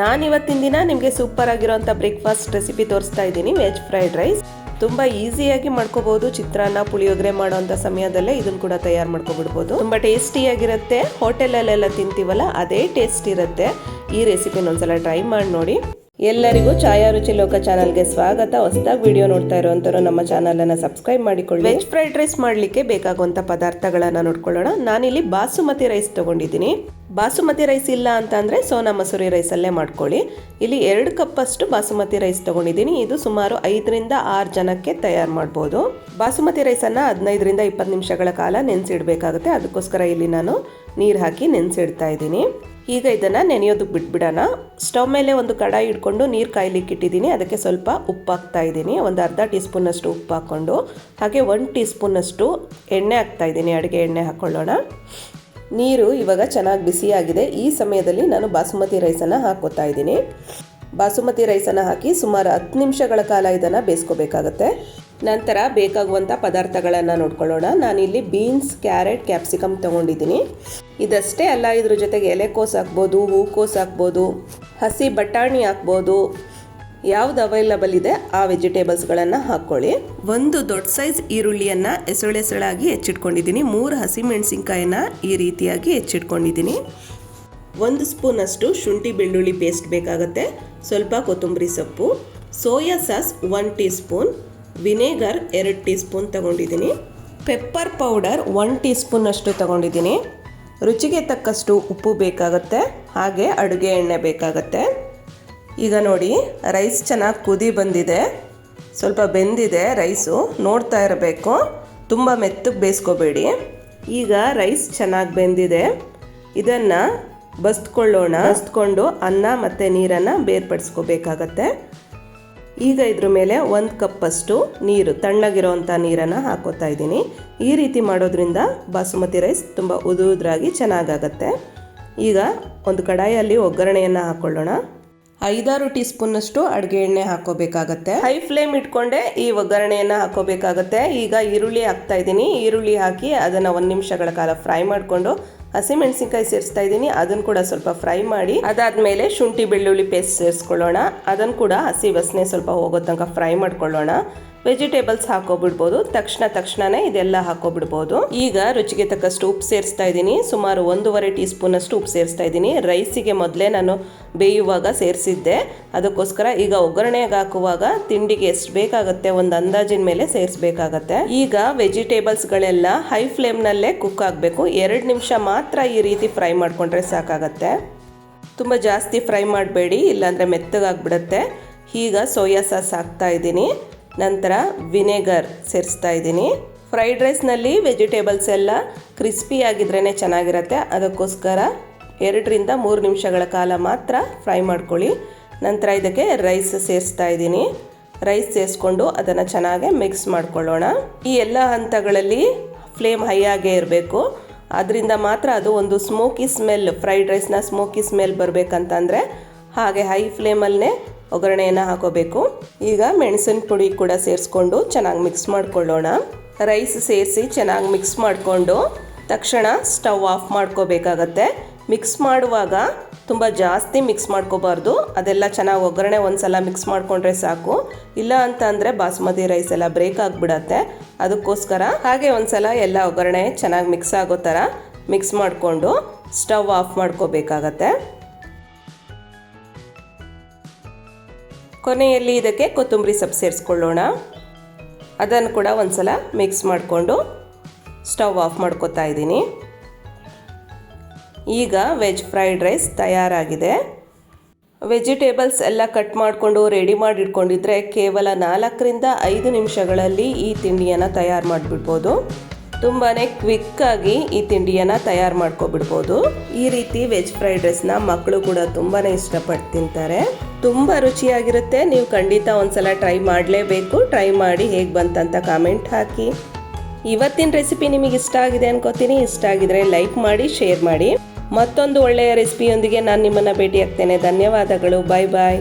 ನಾನು ಇವತ್ತಿನ ದಿನ ನಿಮಗೆ ಸೂಪರ್ ಆಗಿರೋಂಥ ಬ್ರೇಕ್ಫಾಸ್ಟ್ ರೆಸಿಪಿ ತೋರಿಸ್ತಾ ಇದ್ದೀನಿ ವೆಜ್ ಫ್ರೈಡ್ ರೈಸ್ ತುಂಬ ಈಸಿಯಾಗಿ ಮಾಡ್ಕೋಬಹುದು, ಚಿತ್ರಾನ್ನ, ಪುಳಿಯೋಗರೆ ಮಾಡೋವಂಥ ಸಮಯದಲ್ಲೇ ಇದನ್ನು ಕೂಡ ತಯಾರು ಮಾಡ್ಕೊಬಿಡ್ಬೋದು. ತುಂಬ ಟೇಸ್ಟಿಯಾಗಿರುತ್ತೆ ಹೋಟೆಲಲ್ಲೆಲ್ಲ ತಿಂತೀವಲ್ಲ, ಅದೇ ಟೇಸ್ಟ್ ಇರುತ್ತೆ. ಈ ರೆಸಿಪಿನ ಒಂದ್ಸಲ ಟ್ರೈ ಮಾಡಿ ನೋಡಿ. ಎಲ್ಲರಿಗೂ ಛಾಯಾ ರುಚಿ ಲೋಕ ಚಾನಲ್ಗೆ ಸ್ವಾಗತ. ಹೊಸದಾಗಿ ವಿಡಿಯೋ ನೋಡ್ತಾ ಇರುವಂಥವ್ರು ನಮ್ಮ ಚಾನಲನ್ನು ಸಬ್ಸ್ಕ್ರೈಬ್ ಮಾಡಿಕೊಳ್ಳಿ. ವೆಜ್ ಫ್ರೈಡ್ ರೈಸ್ ಮಾಡಲಿಕ್ಕೆ ಬೇಕಾಗುವಂಥ ಪದಾರ್ಥಗಳನ್ನು ನೋಡ್ಕೊಳ್ಳೋಣ. ನಾನಿಲ್ಲಿ ಬಾಸುಮತಿ ರೈಸ್ ತಗೊಂಡಿದ್ದೀನಿ. ಬಾಸುಮತಿ ರೈಸ್ ಇಲ್ಲ ಅಂತ ಅಂದರೆ ಸೋನಾ ಮಸೂರಿ ರೈಸಲ್ಲೇ ಮಾಡ್ಕೊಳ್ಳಿ. ಇಲ್ಲಿ ಎರಡು ಕಪ್ಪಷ್ಟು ಬಾಸುಮತಿ ರೈಸ್ ತಗೊಂಡಿದ್ದೀನಿ. ಇದು ಸುಮಾರು ಐದರಿಂದ ಆರು ಜನಕ್ಕೆ ತಯಾರು ಮಾಡ್ಬೋದು. ಬಾಸುಮತಿ ರೈಸನ್ನು ಹದಿನೈದರಿಂದ ಇಪ್ಪತ್ತು ನಿಮಿಷಗಳ ಕಾಲ ನೆನೆಸಿಡ್ಬೇಕಾಗುತ್ತೆ. ಅದಕ್ಕೋಸ್ಕರ ಇಲ್ಲಿ ನಾನು ನೀರು ಹಾಕಿ ನೆನೆಸಿಡ್ತಾ ಇದ್ದೀನಿ. ಈಗ ಇದನ್ನು ನೆನೆಯೋದಕ್ಕೆ ಬಿಟ್ಬಿಡೋಣ. ಸ್ಟವ್ ಮೇಲೆ ಒಂದು ಕಡಾಯಿ ಇಟ್ಕೊಂಡು ನೀರು ಕಾಯ್ಲಿಕ್ಕೆ ಇಟ್ಟಿದ್ದೀನಿ. ಅದಕ್ಕೆ ಸ್ವಲ್ಪ ಉಪ್ಪು ಹಾಕ್ತಾ ಇದ್ದೀನಿ. ಒಂದು ಅರ್ಧ ಟೀ ಸ್ಪೂನಷ್ಟು ಉಪ್ಪು ಹಾಕ್ಕೊಂಡು, ಹಾಗೆ ಒಂದು ಟೀ ಸ್ಪೂನಷ್ಟು ಎಣ್ಣೆ ಹಾಕ್ತಾ ಇದ್ದೀನಿ. ಅಡುಗೆ ಎಣ್ಣೆ ಹಾಕ್ಕೊಳ್ಳೋಣ ನೀರು ಇವಾಗ ಚೆನ್ನಾಗಿ ಬಿಸಿಯಾಗಿದೆ. ಈ ಸಮಯದಲ್ಲಿ ನಾನು ಬಾಸುಮತಿ ರೈಸನ್ನು ಹಾಕೋತಾ ಇದ್ದೀನಿ. ಬಾಸುಮತಿ ರೈಸನ್ನು ಹಾಕಿ ಸುಮಾರು ಹತ್ತು ನಿಮಿಷಗಳ ಕಾಲ ಇದನ್ನು ಬೇಯಿಸ್ಕೋಬೇಕಾಗತ್ತೆ. ನಂತರ ಬೇಕಾಗುವಂಥ ಪದಾರ್ಥಗಳನ್ನು ನೋಡ್ಕೊಳ್ಳೋಣ. ನಾನಿಲ್ಲಿ ಬೀನ್ಸ್, ಕ್ಯಾರೆಟ್, ಕ್ಯಾಪ್ಸಿಕಮ್ ತೊಗೊಂಡಿದ್ದೀನಿ. ಇದಷ್ಟೇ ಅಲ್ಲ, ಇದ್ರ ಜೊತೆಗೆ ಎಲೆಕೋಸು ಹಾಕ್ಬೋದು ಹೂಕೋಸು ಹಾಕ್ಬೋದು, ಹಸಿ ಬಟಾಣಿ ಹಾಕ್ಬೋದು. ಯಾವ್ದು ಅವೈಲಬಲ್ ಇದೆ, ಆ ವೆಜಿಟೇಬಲ್ಸ್ಗಳನ್ನು ಹಾಕ್ಕೊಳ್ಳಿ. ಒಂದು ದೊಡ್ಡ ಸೈಜ್ ಈರುಳ್ಳಿಯನ್ನು ಎಸಳೆಸಳಾಗಿ ಹೆಚ್ಚಿಟ್ಕೊಂಡಿದ್ದೀನಿ. ಮೂರು ಹಸಿಮೆಣಸಿನ್ಕಾಯಿನ ಈ ರೀತಿಯಾಗಿ ಹೆಚ್ಚಿಟ್ಕೊಂಡಿದ್ದೀನಿ. ಒಂದು ಸ್ಪೂನಷ್ಟು ಶುಂಠಿ ಬೆಳ್ಳುಳ್ಳಿ ಪೇಸ್ಟ್ ಬೇಕಾಗುತ್ತೆ. ಸ್ವಲ್ಪ ಕೊತ್ತಂಬರಿ ಸೊಪ್ಪು, soya sauce one teaspoon vinegar ಎರಡು ಟೀ ಸ್ಪೂನ್ ತಗೊಂಡಿದ್ದೀನಿ. ಪೆಪ್ಪರ್ ಪೌಡರ್ ಒನ್ ಟೀ ಸ್ಪೂನಷ್ಟು ತಗೊಂಡಿದ್ದೀನಿ. ರುಚಿಗೆ ತಕ್ಕಷ್ಟು ಉಪ್ಪು ಬೇಕಾಗುತ್ತೆ, ಹಾಗೆ ಅಡುಗೆ ಎಣ್ಣೆ ಬೇಕಾಗುತ್ತೆ. ಈಗ ನೋಡಿ, ರೈಸ್ ಚೆನ್ನಾಗಿ ಕುದಿ ಬಂದಿದೆ. ಸ್ವಲ್ಪ ಬೆಂದಿದೆ ರೈಸು, ನೋಡ್ತಾ ಇರಬೇಕು. ತುಂಬ ಮೆತ್ತಗೆ ಬೇಯಿಸ್ಕೋಬೇಡಿ. ಈಗ ರೈಸ್ ಚೆನ್ನಾಗಿ ಬೆಂದಿದೆ. ಇದನ್ನು ಬಸ್ತ್ಕೊಳ್ಳೋಣ. ಬಸ್ತ್ಕೊಂಡು ಅನ್ನ ಮತ್ತು ನೀರನ್ನು ಬೇರ್ಪಡಿಸ್ಕೋಬೇಕಾಗತ್ತೆ. ಈಗ ಇದ್ರ ಮೇಲೆ ಒಂದು ಕಪ್ಪಷ್ಟು ನೀರು ತಣ್ಣಗಿರೋವಂಥ ನೀರನ್ನು ಹಾಕೋತಾ ಇದ್ದೀನಿ. ಈ ರೀತಿ ಮಾಡೋದ್ರಿಂದ ಬಾಸುಮತಿ ರೈಸ್ ತುಂಬ ಉದುದ್ರಾಗಿ ಉದುರಾಗಿ ಚೆನ್ನಾಗಾಗತ್ತೆ. ಈಗ ಒಂದು ಕಡಾಯಲ್ಲಿ ಒಗ್ಗರಣೆಯನ್ನು ಹಾಕ್ಕೊಳ್ಳೋಣ ಐದಾರು ಟೀ ಸ್ಪೂನಷ್ಟು ಅಡುಗೆ ಎಣ್ಣೆ ಹಾಕೋಬೇಕಾಗತ್ತೆ. ಹೈ ಫ್ಲೇಮ್ ಇಟ್ಕೊಂಡೆ ಈ ಒಗ್ಗರಣೆಯನ್ನು ಹಾಕೋಬೇಕಾಗತ್ತೆ. ಈಗ ಈರುಳ್ಳಿ ಹಾಕ್ತಾ ಇದ್ದೀನಿ. ಈರುಳ್ಳಿ ಹಾಕಿ ಅದನ್ನು ಒಂದು ನಿಮಿಷಗಳ ಕಾಲ ಫ್ರೈ ಮಾಡಿಕೊಂಡು ಹಸಿಮೆಣಸಿನ್ಕಾಯಿ ಸೇರಿಸ್ತಾ ಇದ್ದೀನಿ. ಅದನ್ನು ಕೂಡ ಸ್ವಲ್ಪ ಫ್ರೈ ಮಾಡಿ, ಅದಾದಮೇಲೆ ಶುಂಠಿ ಬೆಳ್ಳುಳ್ಳಿ ಪೇಸ್ಟ್ ಸೇರಿಸ್ಕೊಳ್ಳೋಣ. ಅದನ್ನು ಕೂಡ ಹಸಿ ವಾಸನೆ ಸ್ವಲ್ಪ ಹೋಗೋ ತನಕ ಫ್ರೈ ಮಾಡ್ಕೊಳ್ಳೋಣ. ವೆಜಿಟೇಬಲ್ಸ್ ಹಾಕೋಬಿಡ್ಬೋದು. ತಕ್ಷಣ ತಕ್ಷಣನೇ ಇದೆಲ್ಲ ಹಾಕೋಬಿಡ್ಬೋದು. ಈಗ ರುಚಿಗೆ ತಕ್ಕಷ್ಟು ಉಪ್ಪು ಸೇರಿಸ್ತಾ ಇದ್ದೀನಿ. ಸುಮಾರು ಒಂದೂವರೆ ಟೀ ಸ್ಪೂನಷ್ಟು ಉಪ್ಪು ಸೇರಿಸ್ತಾ ಇದ್ದೀನಿ. ರೈಸಿಗೆ ಮೊದಲೇ ನಾನು ಬೇಯುವಾಗ ಸೇರಿಸಿದ್ದೆ. ಅದಕ್ಕೋಸ್ಕರ ಈಗ ಒಗ್ಗರಣೆಗೆ ಹಾಕುವಾಗ ತಿಂಡಿಗೆ ಎಷ್ಟು ಬೇಕಾಗುತ್ತೆ ಒಂದು ಅಂದಾಜಿನ ಮೇಲೆ ಸೇರಿಸಬೇಕಾಗತ್ತೆ. ಈಗ ವೆಜಿಟೇಬಲ್ಸ್ಗಳೆಲ್ಲ ಹೈ ಫ್ಲೇಮ್ನಲ್ಲೇ ಕುಕ್ ಆಗಬೇಕು. ಎರಡು ನಿಮಿಷ ಮಾತ್ರ ಈ ರೀತಿ ಫ್ರೈ ಮಾಡಿಕೊಂಡ್ರೆ ಸಾಕಾಗತ್ತೆ. ತುಂಬ ಜಾಸ್ತಿ ಫ್ರೈ ಮಾಡಬೇಡಿ, ಇಲ್ಲಾಂದರೆ ಮೆತ್ತಗಾಗ್ಬಿಡುತ್ತೆ. ಈಗ ಸೋಯಾ ಸಾಸ್ ಹಾಕ್ತಾ ಇದ್ದೀನಿ. ನಂತರ ವಿನೆಗರ್ ಸೇರಿಸ್ತಾ ಇದ್ದೀನಿ. ಫ್ರೈಡ್ ರೈಸ್ನಲ್ಲಿ ವೆಜಿಟೇಬಲ್ಸ್ ಎಲ್ಲ ಕ್ರಿಸ್ಪಿ ಆಗಿದ್ರೇ ಚೆನ್ನಾಗಿರುತ್ತೆ. ಅದಕ್ಕೋಸ್ಕರ ಎರಡರಿಂದ ಮೂರು ನಿಮಿಷಗಳ ಕಾಲ ಮಾತ್ರ ಫ್ರೈ ಮಾಡ್ಕೊಳ್ಳಿ. ನಂತರ ಇದಕ್ಕೆ ರೈಸ್ ಸೇರಿಸ್ತಾ ಇದ್ದೀನಿ. ರೈಸ್ ಸೇರಿಸ್ಕೊಂಡು ಅದನ್ನು ಚೆನ್ನಾಗಿ ಮಿಕ್ಸ್ ಮಾಡ್ಕೊಳ್ಳೋಣ. ಈ ಎಲ್ಲ ಹಂತಗಳಲ್ಲಿ ಫ್ಲೇಮ್ ಹೈ ಆಗೇ ಇರಬೇಕು. ಅದರಿಂದ ಮಾತ್ರ ಅದು ಒಂದು ಸ್ಮೋಕಿ ಸ್ಮೆಲ್, ಫ್ರೈಡ್ ರೈಸ್ನ ಸ್ಮೋಕಿ ಸ್ಮೆಲ್ ಬರಬೇಕಂತಂದರೆ ಹಾಗೆ ಹೈ ಫ್ಲೇಮಲ್ಲೇ ಒಗ್ಗರಣೆಯನ್ನು ಹಾಕೋಬೇಕು. ಈಗ ಮೆಣಸಿನ ಪುಡಿ ಕೂಡ ಸೇರಿಸ್ಕೊಂಡು ಚೆನ್ನಾಗಿ ಮಿಕ್ಸ್ ಮಾಡ್ಕೊಳ್ಳೋಣ. ರೈಸ್ ಸೇರಿಸಿ ಚೆನ್ನಾಗಿ ಮಿಕ್ಸ್ ಮಾಡಿಕೊಂಡು ತಕ್ಷಣ ಸ್ಟವ್ ಆಫ್ ಮಾಡ್ಕೋಬೇಕಾಗತ್ತೆ. ಮಿಕ್ಸ್ ಮಾಡುವಾಗ ತುಂಬ ಜಾಸ್ತಿ ಮಿಕ್ಸ್ ಮಾಡ್ಕೋಬಾರ್ದು. ಅದೆಲ್ಲ ಚೆನ್ನಾಗಿ ಒಗ್ಗರಣೆ ಒಂದ್ಸಲ ಮಿಕ್ಸ್ ಮಾಡಿಕೊಂಡ್ರೆ ಸಾಕು. ಇಲ್ಲ ಅಂತ ಅಂದರೆ ಬಾಸುಮತಿ ರೈಸ್ ಎಲ್ಲ ಬ್ರೇಕ್ ಆಗಿಬಿಡತ್ತೆ. ಅದಕ್ಕೋಸ್ಕರ ಹಾಗೆ ಒಂದ್ಸಲ ಎಲ್ಲ ಒಗ್ಗರಣೆ ಚೆನ್ನಾಗಿ ಮಿಕ್ಸ್ ಆಗೋ ಥರ ಮಿಕ್ಸ್ ಮಾಡಿಕೊಂಡು ಸ್ಟವ್ ಆಫ್ ಮಾಡ್ಕೋಬೇಕಾಗತ್ತೆ. ಕೊನೆಯಲ್ಲಿ ಇದಕ್ಕೆ ಕೊತ್ತಂಬರಿ ಸೊಪ್ಪು ಸೇರಿಸ್ಕೊಳ್ಳೋಣ. ಅದನ್ನು ಕೂಡ ಒಂದ್ಸಲ ಮಿಕ್ಸ್ ಮಾಡಿಕೊಂಡು ಸ್ಟವ್ ಆಫ್ ಮಾಡ್ಕೋತಾ ಇದ್ದೀನಿ. ಈಗ ವೆಜ್ ಫ್ರೈಡ್ ರೈಸ್ ತಯಾರಾಗಿದೆ. ವೆಜಿಟೇಬಲ್ಸ್ ಎಲ್ಲ ಕಟ್ ಮಾಡಿಕೊಂಡು ರೆಡಿ ಮಾಡಿ ಇಟ್ಕೊಂಡಿದ್ರೆ ಕೇವಲ ನಾಲ್ಕರಿಂದ ಐದು ನಿಮಿಷಗಳಲ್ಲಿ ಈ ತಿಂಡಿಯನ್ನು ತಯಾರು ಮಾಡಿಬಿಡ್ಬೋದು. ತುಂಬಾ ಕ್ವಿಕ್ಕಾಗಿ ಈ ತಿಂಡಿಯನ್ನು ತಯಾರು ಮಾಡ್ಕೊಬಿಡ್ಬೋದು. ಈ ರೀತಿ ವೆಜ್ ಫ್ರೈಡ್ ರೈಸ್ನ ಮಕ್ಕಳು ಕೂಡ ತುಂಬಾ ಇಷ್ಟಪಟ್ಟು ತಿಂತಾರೆ. ತುಂಬ ರುಚಿಯಾಗಿರುತ್ತೆ. ನೀವು ಖಂಡಿತ ಒಂದ್ಸಲ ಟ್ರೈ ಮಾಡಲೇಬೇಕು. ಟ್ರೈ ಮಾಡಿ ಹೇಗೆ ಬಂತಂತ ಕಾಮೆಂಟ್ ಹಾಕಿ. ಇವತ್ತಿನ ರೆಸಿಪಿ ನಿಮಗೆ ಇಷ್ಟ ಆಗಿದೆ ಅನ್ಕೋತೀನಿ. ಇಷ್ಟ ಆಗಿದ್ರೆ ಲೈಕ್ ಮಾಡಿ, ಶೇರ್ ಮಾಡಿ. ಮತ್ತೊಂದು ಒಳ್ಳೆಯ ರೆಸಿಪಿಯೊಂದಿಗೆ ನಾನು ನಿಮ್ಮನ್ನು ಭೇಟಿಯಾಗ್ತೇನೆ. ಧನ್ಯವಾದಗಳು. ಬಾಯ್ ಬಾಯ್.